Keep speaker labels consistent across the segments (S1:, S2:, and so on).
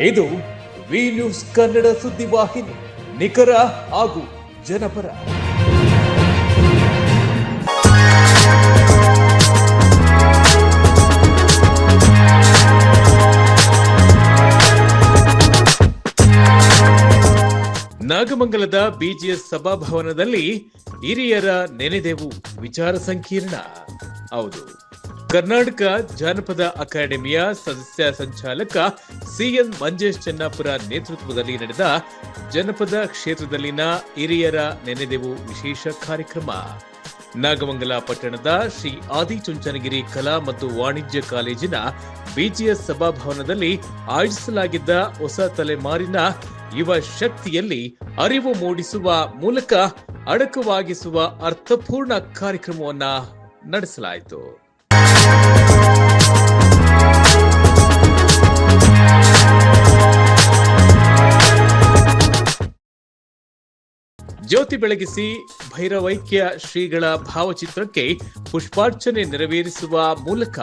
S1: ಇದು V news Kannada ಸುದ್ದಿವಾಹಿನಿ ನಿಖರ ಹಾಗೂ ಜನಪರ. ನಾಗಮಂಗಲದ ಬಿಜಿಎಸ್ ಸಭಾಭವನದಲ್ಲಿ ಹಿರಿಯರ ನೆನೆದೆವು ವಿಚಾರ ಸಂಕೀರ್ಣ. ಹೌದು. ಕರ್ನಾಟಕ ಜಾನಪದ ಅಕಾಡೆಮಿಯ ಸದಸ್ಯ ಸಂಚಾಲಕ ಸಿಎನ್ ಮಂಜೇಶ್ ಚೆನ್ನಾಪುರ ನೇತೃತ್ವದಲ್ಲಿ ನಡೆದ ಜನಪದ ಕ್ಷೇತ್ರದಲ್ಲಿನ ಹಿರಿಯರ ನೆನೆದೆವು ವಿಶೇಷ ಕಾರ್ಯಕ್ರಮ. ನಾಗಮಂಗಲ ಪಟ್ಟಣದ ಶ್ರೀ ಆದಿಚುಂಚನಗಿರಿ ಕಲಾ ಮತ್ತು ವಾಣಿಜ್ಯ ಕಾಲೇಜಿನ ಬಿಜಿಎಸ್ ಸಭಾಭವನದಲ್ಲಿ ಆಯೋಜಿಸಲಾಗಿದ್ದ ಹೊಸ ತಲೆಮಾರಿನ ಯುವ ಶಕ್ತಿಯಲ್ಲಿ ಅರಿವು ಮೂಡಿಸುವ ಮೂಲಕ ಅಡಕವಾಗಿಸುವ ಅರ್ಥಪೂರ್ಣ ಕಾರ್ಯಕ್ರಮವನ್ನ ನಡೆಸಲಾಯಿತು. ಜ್ಯೋತಿ ಬೆಳಗಿಸಿ ಭೈರವೈಕ್ಯ ಶ್ರೀಗಳ ಭಾವಚಿತ್ರಕ್ಕೆ ಪುಷ್ಪಾರ್ಚನೆ ನೆರವೇರಿಸುವ ಮೂಲಕ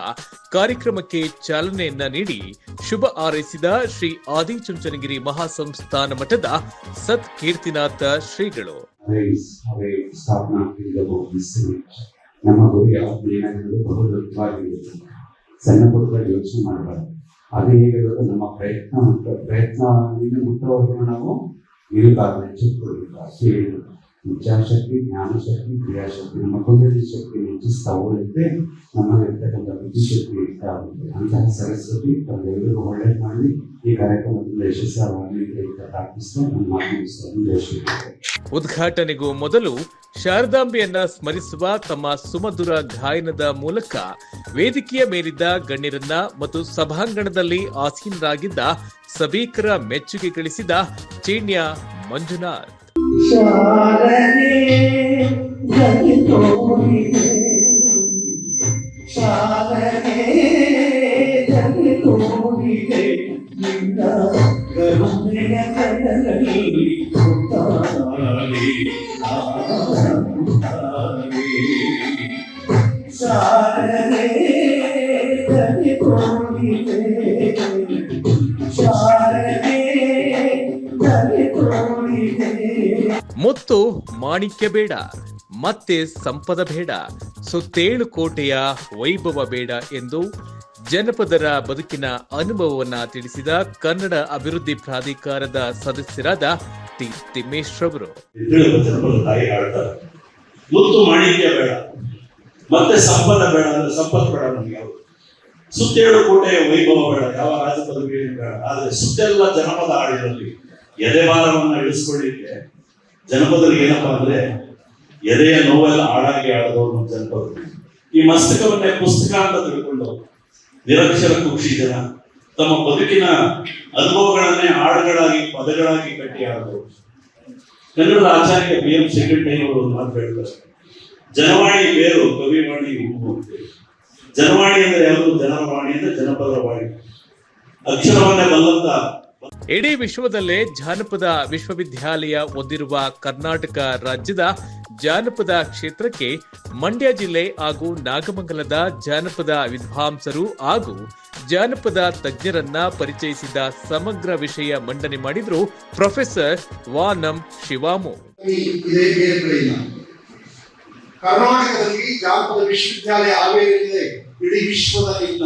S1: ಕಾರ್ಯಕ್ರಮಕ್ಕೆ ಚಾಲನೆಯನ್ನ ನೀಡಿ ಶುಭ ಹಾರೈಸಿದ ಶ್ರೀ ಆದಿಚುಂಚನಗಿರಿ ಮಹಾಸಂಸ್ಥಾನ ಮಠದ ಸತ್ ಕೀರ್ತಿನಾಥ ಶ್ರೀಗಳು
S2: ನಮ್ಮ ಗುರಿ ಯಾವತ್ತೂ ಏನಾಗಿರೋದು ಬಹುದೊಡ್ಡವಾಗಿರುತ್ತೆ ಸಣ್ಣ ಪುಟ್ಟ ಯೋಚನೆ ಮಾಡಬಾರ್ದು. ಅದು ಹೇಗಿರೋದು ನಮ್ಮ ಪ್ರಯತ್ನ ಪ್ರಯತ್ನದಿಂದ ಮುಟ್ಟುವವರೆಗೂ ನಾವು ನಿಲ್ಬಾರ್ದು ಎಚ್ಚೆತ್ತುಕೊಳ್ಬೇಕು ಅಷ್ಟೇ ಇಚ್ಛಾಶಕ್ತಿ ಜ್ಞಾನಶಕ್ತಿ, ಕ್ರಿಯಾಶಕ್ತಿ, ನಮ್ಮ ಕುಂಡಲಿ ಶಕ್ತಿ ಹೆಚ್ಚಿಸ್ತಾ ಹೋಗುತ್ತೆ ನಮ್ಮಲ್ಲಿರ್ತಕ್ಕಂಥ ಬುದ್ಧಿಶಕ್ತಿ ಇರ್ತಾ ಹೋಗುತ್ತೆ ಅಂತಹ ಸರಸ್ವತಿ ತಮ್ಮೆಲ್ಲರಿಗೂ ಒಳ್ಳೇದು ಮಾಡಿ ಈ ಕಾರ್ಯಕ್ರಮದಿಂದ ಯಶಸ್ಸಾಗಲಿ ಅಂತ ಪ್ರಾರ್ಥಿಸ್ತಾ ನನ್ನ ಮಾತು ಮುಗಿಸ್ತೇನೆ. ಜೈ
S1: ಉದ್ಘಾಟನೆಗೂ ಮೊದಲು ಶಾರದಾಂಬೆಯನ್ನ ಸ್ಮರಿಸುವ ತಮ್ಮ ಸುಮಧುರ ಗಾಯನದ ಮೂಲಕ ವೇದಿಕೆಯ ಮೇಲಿದ್ದ ಗಣ್ಯರನ್ನ ಮತ್ತು ಸಭಾಂಗಣದಲ್ಲಿ ಆಸೀನರಾಗಿದ್ದ ಸಭೀಕರ ಮೆಚ್ಚುಗೆ ಗಳಿಸಿದ ಚೀಣ್ಯ ಮಂಜುನಾಥ್.
S3: చాలనే జగితోనే చాలనే జగితోనే నిన్న కరుణయ కదలి కుతాలి కుతాలి చాలనే జగితోనే
S1: ಮುತ್ತು ಮಾಣಿಕ್ಯ ಬೇಡ, ಮತ್ತೆ ಸಂಪದ ಬೇಡ, ಸುತ್ತೇಳು ಕೋಟೆಯ ವೈಭವ ಬೇಡ ಎಂದು ಜನಪದರ ಬದುಕಿನ ಅನುಭವವನ್ನ ತಿಳಿಸಿದ ಕನ್ನಡ ಅಭಿವೃದ್ಧಿ ಪ್ರಾಧಿಕಾರದ ಸದಸ್ಯರಾದ ಟಿ ತಿಮ್ಮೇಶ್
S4: ಅವರು ಮುತ್ತು ಮಾಣಿಕ್ಯ ಬೇಡ, ಮತ್ತೆ ಸಂಪದ ಬೇಡ ಅಂದ್ರೆ ಸಂಪತ್ ಬೇಡ ನಮ್ಗೆ ಸುತ್ತೇಳು ಕೋಟೆಯ ವೈಭವ ಬೇಡ, ಯಾವ ರಾಜಪದ ಬೇಡ. ಆದ್ರೆ ಸುತ್ತೆಲ್ಲ ಜನಪದ ಹಾಡಿನಲ್ಲಿ ಎದೆ ಭಾರವನ್ನ ಇಳಿಸ್ಕೊಳ್ಳಿಕ್ಕೆ ಜನಪದರಿಗೆ ಏನಪ್ಪಾ ಅಂದ್ರೆ ಎದೆಯ ನೋವೆಲ್ಲ ಹಾಡಾಗಿ ಆಡದವರು ನಮ್ಮ ಜನಪದರು. ಈ ಮಸ್ತಕವನ್ನೇ ಪುಸ್ತಕ ಅಂತ ತಿಳ್ಕೊಂಡು ನಿರಕ್ಷರ ಕುಕ್ಷಿ ಜನ ತಮ್ಮ ಬದುಕಿನ ಅನುಭವಗಳನ್ನೇ ಹಾಡುಗಳಾಗಿ, ಪದಗಳಾಗಿ ಕಟ್ಟಿ ಆಡದವರು ಕನ್ನಡದ ಆಚಾರ್ಯ ಬಿ ಎಂ ಅವರು ಮಾತು ಹೇಳ್ತಾರೆ. ಜನವಾಣಿ ಬೇರು ಕವಿವಾಣಿ ಹೂವು ಜನವಾಣಿ ಅಂದ್ರೆ ಯಾವುದು? ಜನರ ವಾಣಿ ಅಂದ್ರೆ ಜನಪದರ ವಾಣಿ. ಅಕ್ಷರವನ್ನೇ ಬಲ್ಲಂತ
S1: ಇಡೀ ವಿಶ್ವದಲ್ಲೇ ಜಾನಪದ ವಿಶ್ವವಿದ್ಯಾಲಯ ಹೊಂದಿರುವ ಕರ್ನಾಟಕ ರಾಜ್ಯದ ಜಾನಪದ ಕ್ಷೇತ್ರಕ್ಕೆ ಮಂಡ್ಯ ಜಿಲ್ಲೆ ಹಾಗೂ ನಾಗಮಂಗಲದ ಜಾನಪದ ವಿದ್ವಾಂಸರು ಹಾಗೂ ಜಾನಪದ ತಜ್ಞರನ್ನ ಪರಿಚಯಿಸಿದ ಸಮಗ್ರ ವಿಷಯ ಮಂಡನೆ ಮಾಡಿದ್ರು ಪ್ರೊಫೆಸರ್ ವಾನಂ ಶಿವಾಮು.
S5: ಕರ್ನಾಟಕದಲ್ಲಿ ಜಾನಪದ ವಿಶ್ವವಿದ್ಯಾಲಯ ಇಡೀ ವಿಶ್ವದಲ್ಲಿ ಇಲ್ಲ.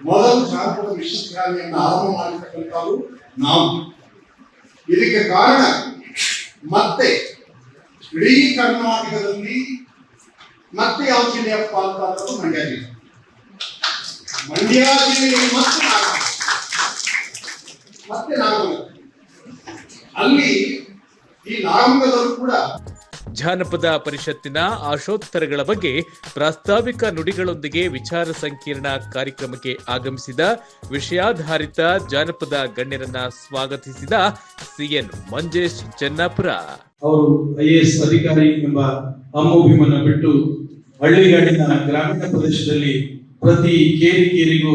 S5: ಮೊದಲು ಜಾನಪದ ವಿಶ್ವವಿದ್ಯಾಲಯವನ್ನು ಆರಂಭ ಮಾಡಿರ್ತಕ್ಕಂಥದ್ದು ನಾವು. ಇದಕ್ಕೆ ಕಾರಣ, ಮತ್ತೆ ಇಡೀ ಕರ್ನಾಟಕದಲ್ಲಿ ಮತ್ತೆ ಯಾವ ಜಿಲ್ಲೆಯ ಅಂತ ಮಂಡ್ಯ ಜಿಲ್ಲೆ. ಮಂಡ್ಯ ಜಿಲ್ಲೆಯಲ್ಲಿ ಮತ್ತೆ ಮತ್ತೆ ನಾವು ಅಲ್ಲಿ ಈ ನಾಗಮಂಗಲದವರು ಕೂಡ
S1: ಜಾನಪದ ಪರಿಷತ್ತಿನ ಆಶೋತ್ತರಗಳ ಬಗ್ಗೆ ಪ್ರಾಸ್ತಾವಿಕ ನುಡಿಗಳೊಂದಿಗೆ ವಿಚಾರ ಸಂಕಿರಣ ಕಾರ್ಯಕ್ರಮಕ್ಕೆ ಆಗಮಿಸಿದ ವಿಷಯಾಧಾರಿತ ಜಾನಪದ ಗಣ್ಯರನ್ನ ಸ್ವಾಗತಿಸಿದ ಸಿಎನ್ ಮಂಜೇಶ್ ಚೆನ್ನಾಪುರ.
S6: ಅವರು ಐಎಎಸ್ ಅಧಿಕಾರಿ ಎಂಬ ಅಮ್ಮೋಭಿಮನ್ನ ಬಿಟ್ಟು ಹಳ್ಳಿಗಾಡಿನ ಗ್ರಾಮೀಣ ಪ್ರದೇಶದಲ್ಲಿ ಪ್ರತಿ ಕೇರಿ ಕೇರಿಗೂ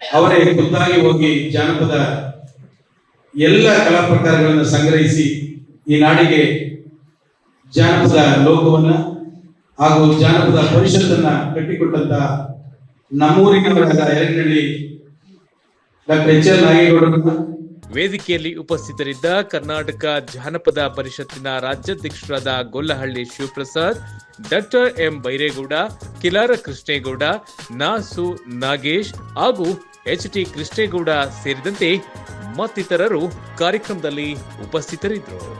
S6: ಅವರೇ ಖುದ್ದಾಗಿ ಹೋಗಿ ಜಾನಪದ ಎಲ್ಲ ಕಲಾ ಪ್ರಕಾರಗಳನ್ನು ಸಂಗ್ರಹಿಸಿ ಈ ನಾಡಿಗೆ ಜಾನಪದ ಲೋಕವನ್ನ ಹಾಗೂ ಜಾನಪದ ಪರಿಷತ್ತನ್ನ ಕಟ್ಟಿಕೊಟ್ಟಂತ ನಮ್ಮೂರಿನವರಾದ ಎರಗನಹಳ್ಳಿ ಡಾಕ್ಟರ್ ಎಚ್ ಎಲ್ ನಾಗೇಗೌಡರನ್ನ.
S1: ವೇದಿಕೆಯಲ್ಲಿ ಉಪಸ್ಥಿತರಿದ್ದ ಕರ್ನಾಟಕ ಜಾನಪದ ಪರಿಷತ್ತಿನ ರಾಜ್ಯಾಧ್ಯಕ್ಷರಾದ ಗೊಲ್ಲಹಳ್ಳಿ ಶಿವಪ್ರಸಾದ್, ಡಾಕ್ಟರ್ ಎಂ ಬೈರೇಗೌಡ, ಕಿಲಾರ ಕೃಷ್ಣೇಗೌಡ, ನಾಸು ನಾಗೇಶ್ ಹಾಗೂ ಎಚ್ ಟಿ ಕೃಷ್ಣೇಗೌಡ ಸೇರಿದಂತೆ ಮತ್ತಿತರರು ಕಾರ್ಯಕ್ರಮದಲ್ಲಿ ಉಪಸ್ಥಿತರಿದ್ದರು.